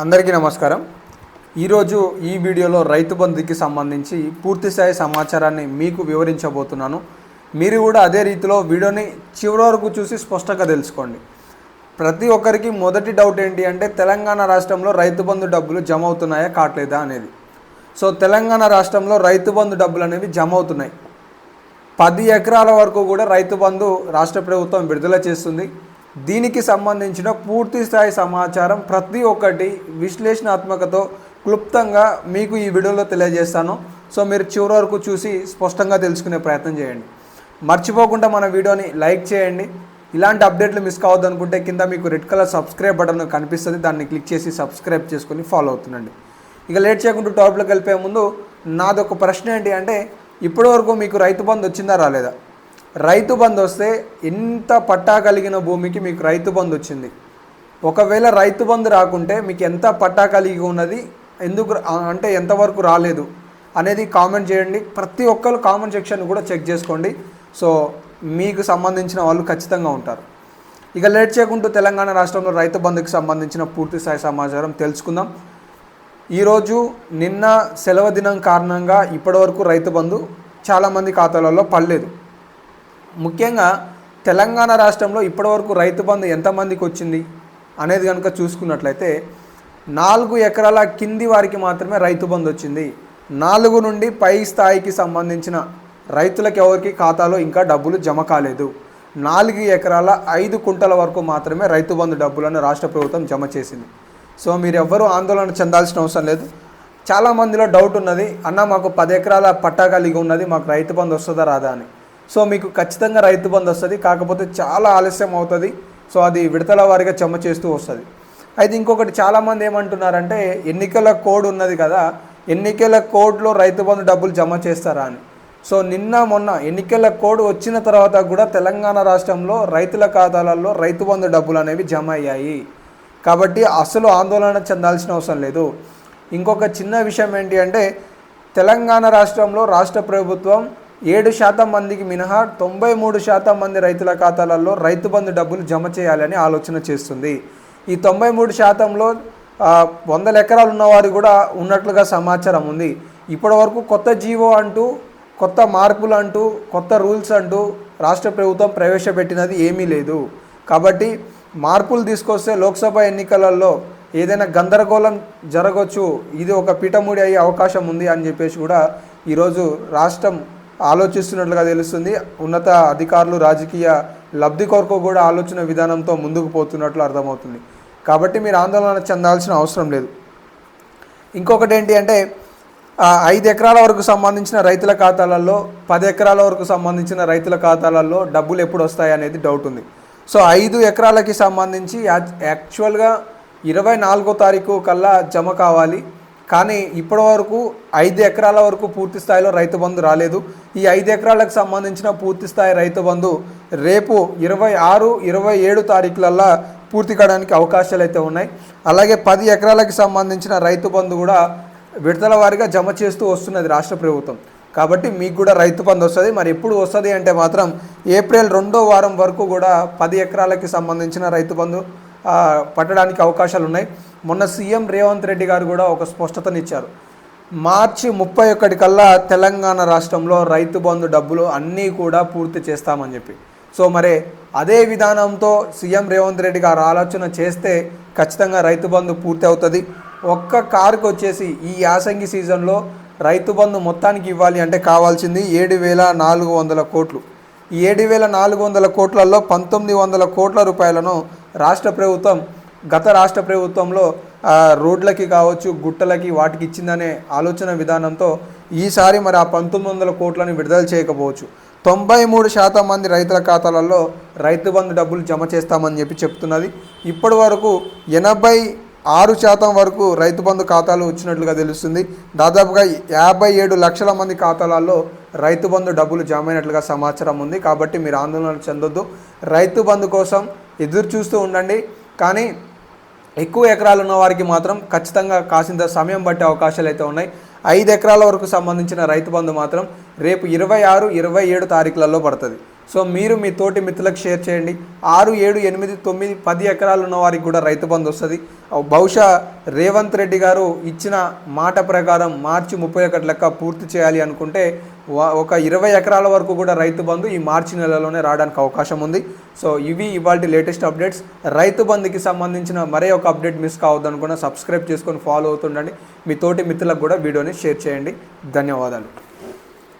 అందరికీ నమస్కారం. ఈరోజు ఈ వీడియోలో రైతు బంధుకి సంబంధించి పూర్తి స్థాయి సమాచారాన్ని మీకు వివరించబోతున్నాను. మీరు కూడా అదే రీతిలో వీడియోని చివరి వరకు చూసి స్పష్టంగా తెలుసుకోండి. ప్రతి ఒక్కరికి మొదటి డౌట్ ఏంటి అంటే తెలంగాణ రాష్ట్రంలో రైతు బంధు డబ్బులు జమ అవుతున్నాయా కావట్లేదా అనేది. సో తెలంగాణ రాష్ట్రంలో రైతు బంధు డబ్బులు అనేవి జమ అవుతున్నాయి. పది ఎకరాల వరకు కూడా రైతు బంధు రాష్ట్ర ప్రభుత్వం విడుదల చేస్తుంది. దీనికి సంబంధించిన పూర్తి స్థాయి సమాచారం ప్రతి ఒక్కటి విశ్లేషణాత్మకతో క్లుప్తంగా మీకు ఈ వీడియోలో తెలియజేస్తాను. సో మీరు చివరి వరకు చూసి స్పష్టంగా తెలుసుకునే ప్రయత్నం చేయండి. మర్చిపోకుండా మన వీడియోని లైక్ చేయండి. ఇలాంటి అప్డేట్లు మిస్ కావద్దు అనుకుంటే కింద మీకు రెడ్ కలర్ సబ్స్క్రైబ్ బటన్ కనిపిస్తుంది. దాన్ని క్లిక్ చేసి సబ్స్క్రైబ్ చేసుకొని ఫాలో అవుతుండండి. ఇక లేట్ చేయకుండా టాప్లోకి వెళ్ళిపోయే ముందు నాదొక ప్రశ్న ఏంటి అంటే ఇప్పటివరకు మీకు రైతు బంధు వచ్చిందా రాలేదా? రైతు బంధు వస్తే ఎంత పట్టా కలిగిన భూమికి మీకు రైతు బంధు వచ్చింది. ఒకవేళ రైతు బంధు రాకుంటే మీకు ఎంత పట్టా కలిగి ఉన్నది ఎందుకు అంటే ఎంతవరకు రాలేదు అనేది కామెంట్ చేయండి. ప్రతి ఒక్కరు కామెంట్ సెక్షన్ కూడా చెక్ చేసుకోండి. సో మీకు సంబంధించిన వాళ్ళు ఖచ్చితంగా ఉంటారు. ఇక లేట్ చేయకుండా తెలంగాణ రాష్ట్రంలో రైతు బంధుకి సంబంధించిన పూర్తి స్థాయి సమాచారం తెలుసుకుందాం. ఈరోజు నిన్న సెలవు దినం కారణంగా ఇప్పటివరకు రైతు బంధు చాలామంది ఖాతాలలో పడలేదు. ముఖ్యంగా తెలంగాణ రాష్ట్రంలో ఇప్పటివరకు రైతు బంధు ఎంతమందికి వచ్చింది అనేది కనుక చూసుకున్నట్లయితే నాలుగు ఎకరాల కింది వారికి మాత్రమే రైతు బంధు వచ్చింది. నాలుగు నుండి పై స్థాయికి సంబంధించిన రైతులకు ఎవరికి ఖాతాలో ఇంకా డబ్బులు జమ కాలేదు. నాలుగు ఎకరాల ఐదు కుంటల వరకు మాత్రమే రైతు బంధు డబ్బులను రాష్ట్ర ప్రభుత్వం జమ చేసింది. సో మీరు ఎవ్వరూ ఆందోళన చెందాల్సిన అవసరం లేదు. చాలా మందిలో డౌట్ ఉన్నది అన్న మాకు పది ఎకరాల పట్టా కలిగి ఉన్నది మాకు రైతు బంధు వస్తుందా రాదా? అని. సో మీకు ఖచ్చితంగా రైతు బంధు వస్తుంది. కాకపోతే చాలా ఆలస్యం అవుతుంది. సో అది విడతల వారిగా జమ చేస్తూ వస్తుంది. అయితే ఇంకొకటి చాలామంది ఏమంటున్నారంటే ఎన్నికల కోడ్ ఉన్నది కదా ఎన్నికల కోడ్లో రైతు బంధు డబ్బులు జమ చేస్తారా అని. సో నిన్న మొన్న ఎన్నికల కోడ్ వచ్చిన తర్వాత కూడా తెలంగాణ రాష్ట్రంలో రైతుల ఖాతాలలో రైతు బంధు డబ్బులు అనేవి జమ అయ్యాయి. కాబట్టి అసలు ఆందోళన చెందాల్సిన అవసరం లేదు. ఇంకొక చిన్న విషయం ఏంటి అంటే తెలంగాణ రాష్ట్రంలో రాష్ట్ర ప్రభుత్వం ఏడు శాతం మందికి మినహా తొంభై మూడు శాతం మంది రైతుల ఖాతాలలో రైతు బంధు డబ్బులు జమ చేయాలని ఆలోచన చేస్తుంది. ఈ తొంభై మూడు శాతంలో వందల ఎకరాలు ఉన్నవారు కూడా ఉన్నట్లుగా సమాచారం ఉంది. ఇప్పటి వరకు కొత్త జీవో అంటూ కొత్త మార్పులు అంటూ కొత్త రూల్స్ అంటూ రాష్ట్ర ప్రభుత్వం ప్రవేశపెట్టినది ఏమీ లేదు. కాబట్టి మార్పులు తీసుకొస్తే లోక్సభ ఎన్నికలలో ఏదైనా గందరగోళం జరగవచ్చు ఇది ఒక పీఠముడి అయ్యే అవకాశం ఉంది అని చెప్పేసి కూడా ఈరోజు రాష్ట్రం ఆలోచిస్తున్నట్లుగా తెలుస్తుంది. ఉన్నత అధికారులు రాజకీయ లబ్ధి కొరకు కూడా ఆలోచన విధానంతో ముందుకు పోతున్నట్లు అర్థమవుతుంది. కాబట్టి మీరు ఆందోళన చెందాల్సిన అవసరం లేదు. ఇంకొకటి ఏంటి అంటే ఐదు ఎకరాల వరకు సంబంధించిన రైతుల ఖాతాలలో పది ఎకరాల వరకు సంబంధించిన రైతుల ఖాతాలలో డబ్బులు ఎప్పుడు వస్తాయి అనేది డౌట్ ఉంది. సో ఐదు ఎకరాలకి సంబంధించి యాక్- యాక్చువల్గా ఇరవై నాలుగో తారీఖు కల్లా జమ కావాలి. కానీ ఇప్పటి వరకు ఐదు ఎకరాల వరకు పూర్తి స్థాయిలో రైతు బంధు రాలేదు. ఈ ఐదు ఎకరాలకు సంబంధించిన పూర్తి స్థాయి రైతు బంధు రేపు ఇరవై ఆరు ఇరవై ఏడు తారీఖులల్లా పూర్తి కావడానికి అవకాశాలు అయితే ఉన్నాయి. అలాగే పది ఎకరాలకు సంబంధించిన రైతు బంధు కూడా విడతల వారిగా జమ చేస్తూ వస్తున్నది రాష్ట్ర ప్రభుత్వం. కాబట్టి మీకు కూడా రైతు బంధు వస్తుంది. మరి ఎప్పుడు వస్తుంది అంటే మాత్రం ఏప్రిల్ రెండో వారం వరకు కూడా పది ఎకరాలకి సంబంధించిన రైతు బంధు పట్టడానికి అవకాశాలు ఉన్నాయి మొన్న సీఎం రేవంత్ రెడ్డి గారు కూడా ఒక స్పష్టతనిచ్చారు. మార్చి ముప్పై ఒకటి కల్లా తెలంగాణ రాష్ట్రంలో రైతు బంధు డబ్బులు అన్నీ కూడా పూర్తి చేస్తామని చెప్పి. సో మరి అదే విధానంతో సీఎం రేవంత్ రెడ్డి గారు ఆలోచన చేస్తే ఖచ్చితంగా రైతు బంధు పూర్తి అవుతుంది. ఒక్క కారుకు వచ్చేసి ఈ యాసంగి సీజన్లో రైతు బంధు మొత్తానికి ఇవ్వాలి అంటే కావాల్సింది ఏడు వేల నాలుగు వందల కోట్లు. ఏడు వేల నాలుగు వందల కోట్లలో పంతొమ్మిది వందల కోట్ల రూపాయలను రాష్ట్ర ప్రభుత్వం గత రాష్ట్ర ప్రభుత్వంలో రోడ్లకి కావచ్చు గుట్టలకి వాటికి ఇచ్చిందనే ఆలోచన విధానంతో ఈసారి మరి ఆ పంతొమ్మిది వందల కోట్లను విడుదల చేయకపోవచ్చు. తొంభై మూడు శాతం మంది రైతుల ఖాతాలలో రైతు బంధు డబ్బులు జమ చేస్తామని చెప్పి చెప్తున్నది. ఇప్పటి వరకు ఎనభై ఆరు శాతం వరకు రైతు బంధు ఖాతాలు వచ్చినట్లుగా తెలుస్తుంది. దాదాపుగా యాభై ఏడు లక్షల మంది ఖాతాలలో రైతు బంధు డబ్బులు జమ అయినట్లుగా సమాచారం ఉంది. కాబట్టి మీరు ఆందోళన చెందొద్దు. రైతు బంధు కోసం ఎదురు చూస్తూ ఉండండి. కానీ ఎక్కువ ఎకరాలు ఉన్న వారికి మాత్రం ఖచ్చితంగా కాసింత సమయం పట్టే అవకాశాలు అయితే ఉన్నాయి. ఐదు ఎకరాల వరకు సంబంధించిన రైతు బంధు మాత్రం రేపు ఇరవై ఆరు ఇరవై ఏడు తారీఖులలో పడుతుంది. సో మీరు మీ తోటి మిత్రులకు షేర్ చేయండి. ఆరు ఏడు ఎనిమిది తొమ్మిది పది ఎకరాలు ఉన్న వారికి కూడా రైతు బంధు వస్తుంది. బహుశా రేవంత్ రెడ్డి గారు ఇచ్చిన మాట ప్రకారం మార్చి ముప్పై ఒకటి లెక్క పూర్తి చేయాలి అనుకుంటే ఒక ఇరవై ఎకరాల వరకు కూడా రైతు బంధు ఈ మార్చి నెలలోనే రావడానికి అవకాశం ఉంది. సో ఇవి ఇవాళ లేటెస్ట్ అప్డేట్స్. రైతు బంధుకి సంబంధించిన మరే ఒక అప్డేట్ మిస్ కావద్దు అనుకున్న సబ్స్క్రైబ్ చేసుకొని ఫాలో అవుతుండండి. మీ తోటి మిత్రులకు కూడా వీడియోని షేర్ చేయండి. ధన్యవాదాలు.